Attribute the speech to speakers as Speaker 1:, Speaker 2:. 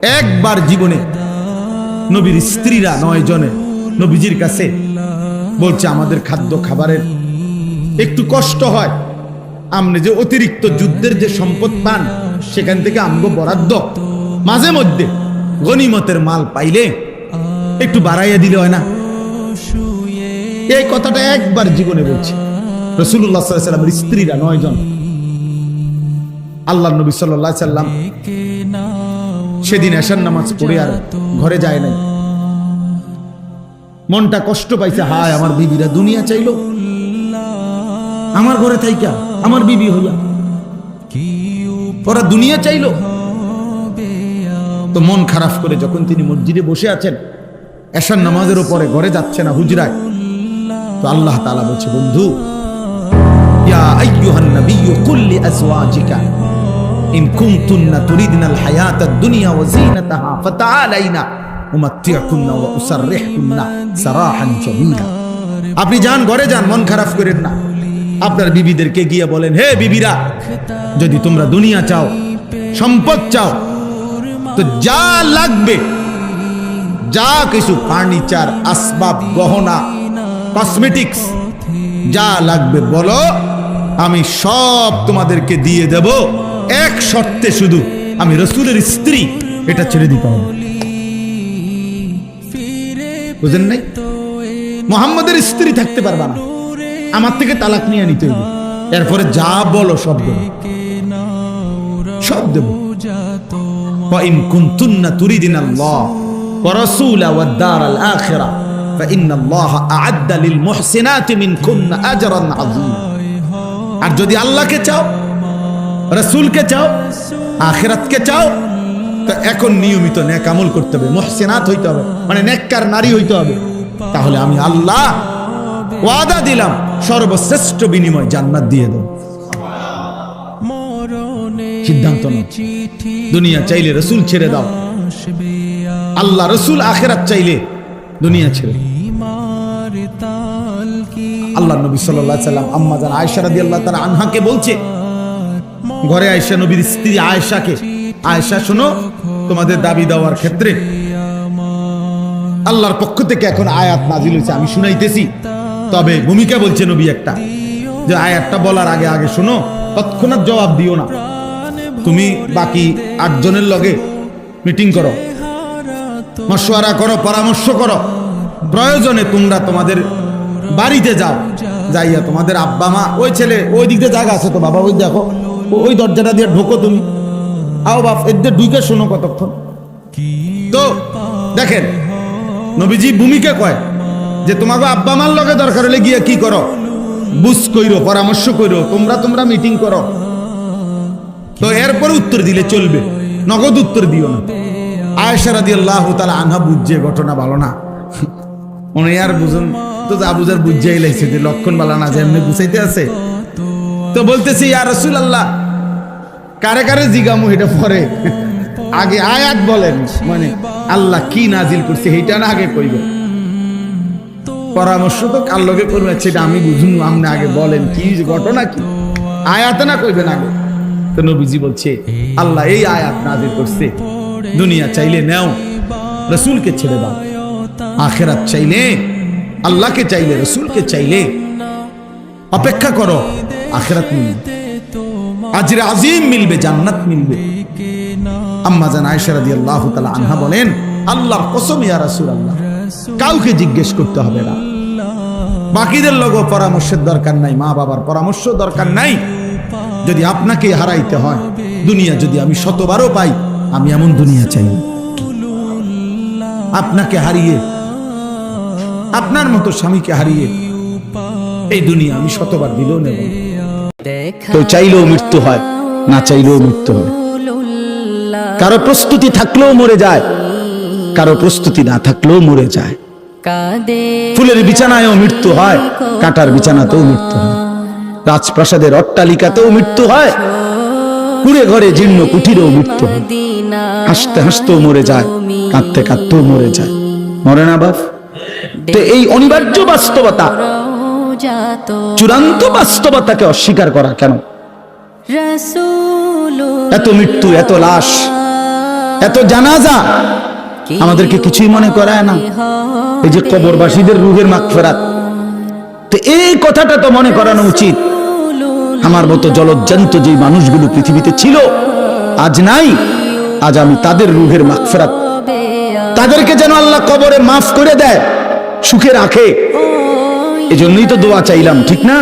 Speaker 1: একবার জীবনে নবীর স্ত্রীরা নয় জনে নবীজির কাছে বলছে, আমাদের খাদ্য খাবারের একটু কষ্ট হয়। আপনি যে অতিরিক্ত যুদ্ধের যে সম্পদ পান, সেখান থেকে আমগো বরাদ্দ। মাঝে মধ্যে গনিমতের মাল পাইলে একটু বাড়াইয়া দিলে হয় না? এই কথাটা একবার জীবনে বলছে। রসুল্লাহ সাল্লামের স্ত্রীরা নয় জন। আল্লাহ নবী সাল্লাহ সাল্লাম সেদিন এশার নামাজ পড়ে আর ঘরে যায় নাই। মনটা কষ্ট পাইছে, হায়, আমার বিবিরা দুনিয়া চাইলো। আমার ঘরে থাইকা, আমার বিবি হইয়া। ওরা দুনিয়া চাইলো। তো মন খারাপ করে যখন তিনি মসজিদে বসে আছেন, এশার নামাজের উপরে ঘরে যাচ্ছে না হুজরায়। তো আল্লাহ তাআলা বলছে, বন্ধু, ইয়া আইয়ুহান নাবিয়্যু কুল লিআজওয়াজিকা ইন কুনতুন্না তুরিদনাল হায়াতাদ দুনিয়া ওয়া যিনাতাহা ফাতাআলাইনা উমাত্তিউকুন্না ওয়া উসাররিহুন্না সারাহান জামিলা। আপনি যান, ঘরে যান, মন খারাপ করেন না। আপনার বিবিদেরকে গিয়ে বলেন, হে বিবিরা, যদি তোমরা দুনিয়া চাও, সম্পদ চাও, তো যা লাগবে, যা কিছু, ফার্নিচার, আসবাব, গহনা, কসমেটিক্স, যা লাগবে বলো, আমি সব তোমাদেরকে দিয়ে দেব। এক শর্তে শুধু আমি রসুলের স্ত্রী এটা ছেড়ে দিতে হবে। বুঝেন নাই? মোহাম্মদের স্ত্রী থাকতে পারবা না। আমার থেকে তালাক নিয়ে নিতে হবে। এরপরে যা বলো সব সব দেব। وإن كنتن تريدن الله ورسوله والدار الآخرة فإن الله أعد للمحسنات منكن أجرا عظيما আর যদি আল্লাহকে চাও রসুলকে চাও, আখেরাতকে চাও, তো এখন নিয়মিত নেক আমল করতে হবে, মহসেনাত হইতে হবে মানে নেককার নারী হইতে হবে। তাহলে আমি আল্লাহ ওয়াদা দিলাম, সর্বশ্রেষ্ঠ বিনিময় জান্নাত দিয়ে দেব। সিদ্ধান্ত দুনিয়া চাইলে রসুল ছেড়ে দাও। আল্লাহ রসুল আখেরাত চাইলে দুনিয়া ছেড়ে আল্লাহ নবী সাল্লাম আম্মা জান আয়সা রাদি আল্লাহ তালা আনহাকে বলছে ঘরে আয়সা নবীর স্ত্রী আয়েশাকে। আয়েশা, শোনো, তোমাদের দাবি দেওয়ার ক্ষেত্রে আল্লাহর পক্ষ থেকে এখন আয়াত নাজিল হয়েছে, আমি শুনাইতেছি। তবে ভূমিকা বলছে নবী একটা, যে আয়াতটা বলার আগে আগে শোনো, তৎক্ষণাৎ জবাব দিও না। তুমি বাকি আটজনের লগে মিটিং করো, মশওয়ারা করো, পরামর্শ করো। প্রয়োজনে তোমরা তোমাদের বাড়িতে যাও, যাইয়া তোমাদের আব্বা মা, ওই ছেলে, ওই দিক জায়গা আছে তো, বাবা, ওই দেখো। ওই দরজাটা দিয়ে ঢোকো তুমি। আও বাপ এদের ঢুকে শোনো কতক্ষণ। তো, দেখেন, নবীজি ভূমিকা কয় যে তোমাকে আব্বা মার লগে দরকার হলে গিয়ে কি করো? বুঝ কইরো, পরামর্শ কইরো, তোমরা তোমরা মিটিং করো। তো এরপর উত্তর দিলে চলবে, নগদ উত্তর দিও না। আয়েশা রাদি আল্লাহ তালা আনহা বুঝছে, ঘটনা ভালো না। উনি আর বুঝুন, তো যা বুঝার বুঝাই লাইছে যে, লক্ষণ বালা না, যে এমনি বুঝাইতে আছে। তো বলতেছি, ইয়া রসুল আল্লাহ কারে কারে জিগামু এটা পরে? আগে আয়াত বলেন মানে আল্লাহ কি নাজিল করছে এইটা না আগে কইবে। পরামর্শ তো কার লগে করবে সেটা আমি বুঝুন, আপনি আগে বলেন, কি ঘটনা কি? আয়াত না কইবেন আগে। তো নবীজি বলছে, আল্লাহ এই আয়াত নাজিল করছে, দুনিয়া চাইলে নেও, রসুলকে ছেড়ে দাও, আখেরাত চাইলে, আল্লাহকে চাইলে, রসুলকে চাইলে, অপেক্ষা করো আখেরাত মিলবে। আজরে আজিম মিলবে, জান্নাত মিলবে। আম্মা জান আয়েশা রাদিয়াল্লাহু তাআলা আনহা বলেন, আল্লাহর কসম ইয়া রাসূলুল্লাহ, কাউকে জিজ্ঞেস করতে হবে না। বাকিদের লগো পরামর্শের দরকার নাই, মা বাবার পরামর্শ দরকার নাই। যদি আপনাকে হারাইতে হয়, দুনিয়া যদি আমি শতবারও পাই, আমি এমন দুনিয়া চাই আপনাকে হারিয়ে, আপনার মতো স্বামীকে হারিয়ে, এই দুনিয়া আমি শতবার দিলেও নেব
Speaker 2: তো চাইলেও মৃত্যু হয় না চাইলেও মৃত্যু হয় কারও প্রস্তুতি থাকলেও মরে যায় কারও প্রস্তুতি না থাকলেও মরে যায়। ফুলের বিছানায়ও মৃত্যু হয় কাটার বিছানাতেও মৃত্যু হয়। রাজপ্রাসাদের অট্টালিকাতেও মৃত্যু হয় কুড়ে ঘরে জীর্ণ কুটিরেও মৃত্যু হয়। হাসতে হাসতেও মরে যায় কাঁদতে কাঁদতেও মরে যায়। মরে না বাপ? এই অনিবার্য বাস্তবতা চূড়ান্ত বাস্তবতাকে অস্বীকার করা কেন? এত মৃত্যু এত লাশ
Speaker 1: এত জানাজা আমাদেরকে কিছুই মনে করায় না। এই যে কবরবাসীদের রুহের মাগফেরাত তো এই কথাটা তো মনে করানো উচিত। আমার মতো জলজ্জান্ত যে মানুষগুলো পৃথিবীতে ছিল আজ নাই আজ আমি তাদের রুহের মাগফেরাত। তাদেরকে যেন আল্লাহ কবরে মাফ করে দেয় সুখে রাখে। এজন্যই তো দোয়া চাইলাম ঠিক না?